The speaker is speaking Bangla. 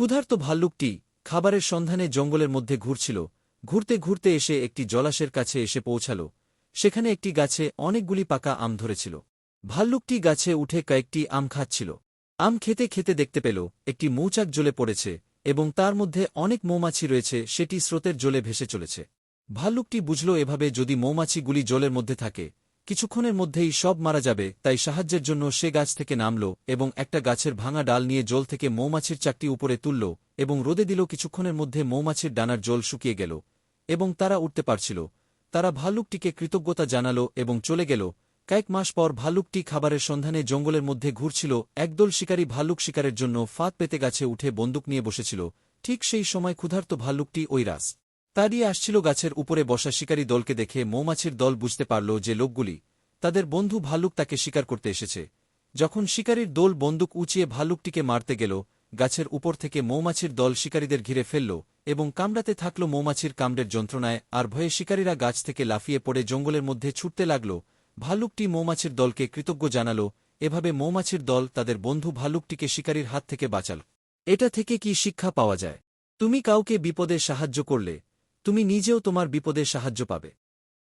ক্ষুধার্ত ভাল্লুকটি খাবারের সন্ধানে জঙ্গলের মধ্যে ঘুরছিল। ঘুরতে ঘুরতে এসে একটি জলাশের কাছে এসে পৌঁছাল। সেখানে একটি গাছে অনেকগুলি পাকা আম ধরেছিল। ভাল্লুকটি গাছে উঠে কয়েকটি আম খাচ্ছিল। আম খেতে খেতে দেখতে পেল, একটি মৌচাক জ্বলে পড়েছে এবং তার মধ্যে অনেক মৌমাছি রয়েছে, সেটি স্রোতের জলে ভেসে চলেছে। ভাল্লুকটি বুঝল এভাবে যদি মৌমাছিগুলি জলের মধ্যে থাকে কিছুক্ষণের মধ্যেই সব মারা যাবে, তাই সাহায্যের জন্য সে গাছ থেকে নামল এবং একটা গাছের ভাঙা ডাল নিয়ে জল থেকে মৌমাছির চাকটি উপরে তুলল এবং রোদে দিল কিছুক্ষণের মধ্যে মৌমাছির ডানার জল শুকিয়ে গেল এবং তারা উঠতে পারছিল। তারা ভাল্লুকটিকে কৃতজ্ঞতা জানাল এবং চলে গেল। কয়েক মাস পর ভাল্লুকটি খাবারের সন্ধানে জঙ্গলের মধ্যে ঘুরছিল। একদল শিকারী ভাল্লুক শিকারের জন্য ফাঁদ পেতে গাছে উঠে বন্দুক নিয়ে বসেছিল। ঠিক সেই সময় ক্ষুধার্ত ভাল্লুকটি ওই রাস তাড়িয়ে আসছিল গাছের উপরে বসা শিকারী দলকে দেখে মৌমাছির দল বুঝতে পারল যে লোকগুলি তাদের বন্ধু ভাল্লুক তাকে শিকার করতে এসেছে। যখন শিকারীর দোল বন্দুক উঁচিয়ে ভাল্লুকটিকে মারতে গেল, গাছের উপর থেকে মৌমাছির দল শিকারীদের ঘিরে ফেলল এবং কামড়াতে থাকল মৌমাছির কামড়ের যন্ত্রণায় আর ভয়ে শিকারীরা গাছ থেকে লাফিয়ে পড়ে জঙ্গলের মধ্যে ছুটতে লাগল। ভাল্লুকটি মৌমাছির দলকে কৃতজ্ঞ জানাল, এভাবে মৌমাছির দল তাদের বন্ধু ভাল্লুকটিকে শিকারীর হাত থেকে বাঁচাল। এটা থেকে কি শিক্ষা পাওয়া যায়? তুমি কাউকে বিপদে সাহায্য করলে তুমি নিজেও তোমার বিপদে সাহায্য পাবে।